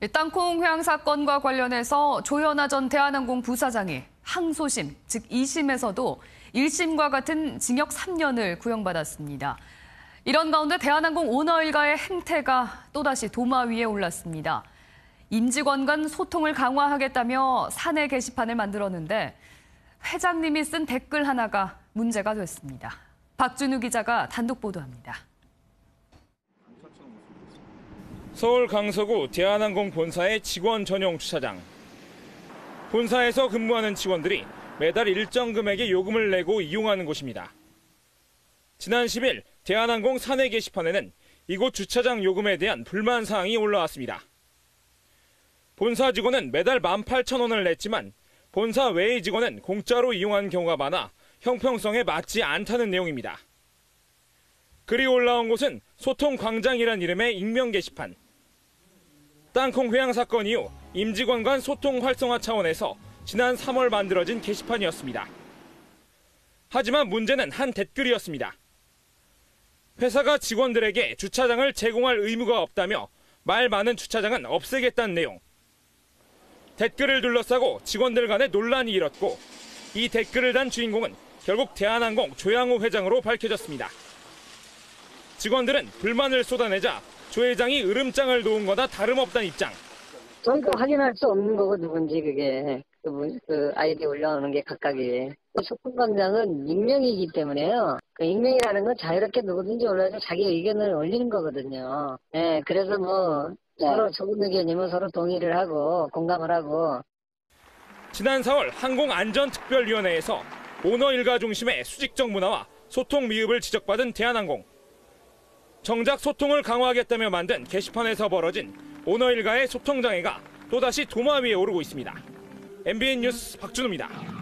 이 땅콩 회항 사건과 관련해서 조현아 전 대한항공 부사장이 항소심, 즉 2심에서도 1심과 같은 징역 3년을 구형받았습니다. 이런 가운데 대한항공 오너 일가의 행태가 또다시 도마 위에 올랐습니다. 임직원 간 소통을 강화하겠다며 사내 게시판을 만들었는데 회장님이 쓴 댓글 하나가 문제가 됐습니다. 박준우 기자가 단독 보도합니다. 서울 강서구 대한항공 본사의 직원 전용 주차장. 본사에서 근무하는 직원들이 매달 일정 금액의 요금을 내고 이용하는 곳입니다. 지난 10일 대한항공 사내 게시판에는 이곳 주차장 요금에 대한 불만 사항이 올라왔습니다. 본사 직원은 매달 18,000원을 냈지만 본사 외의 직원은 공짜로 이용한 경우가 많아 형평성에 맞지 않다는 내용입니다. 글이 올라온 곳은 소통 광장이란 이름의 익명 게시판. 땅콩 회항 사건 이후 임직원 간 소통 활성화 차원에서 지난 3월 만들어진 게시판이었습니다. 하지만 문제는 한 댓글이었습니다. 회사가 직원들에게 주차장을 제공할 의무가 없다며 말 많은 주차장은 없애겠다는 내용. 댓글을 둘러싸고 직원들 간의 논란이 일었고 이 댓글을 단 주인공은 결국 대한항공 조양호 회장으로 밝혀졌습니다. 직원들은 불만을 쏟아내자 조 회장이 으름장을 놓은 거나 다름없다는 입장. 저희가 확인할 수 없는 거고 누군지 그게 그분 그 아이디 올려오는 게 각각이 그 소통광장은 익명이기 때문에요. 그 익명이라는 건 자유롭게 누구든지 올려서 자기 의견을 올리는 거거든요. 예, 그래서 뭐 서로 좋은 의견이면 서로 동의를 하고 공감을 하고 지난 4월 항공안전특별위원회에서 오너 일가 중심의 수직적 문화와 소통 미흡을 지적받은 대한항공. 정작 소통을 강화하겠다며 만든 게시판에서 벌어진 오너 일가의 소통 장애가 또다시 도마 위에 오르고 있습니다. MBN 뉴스 박준우입니다.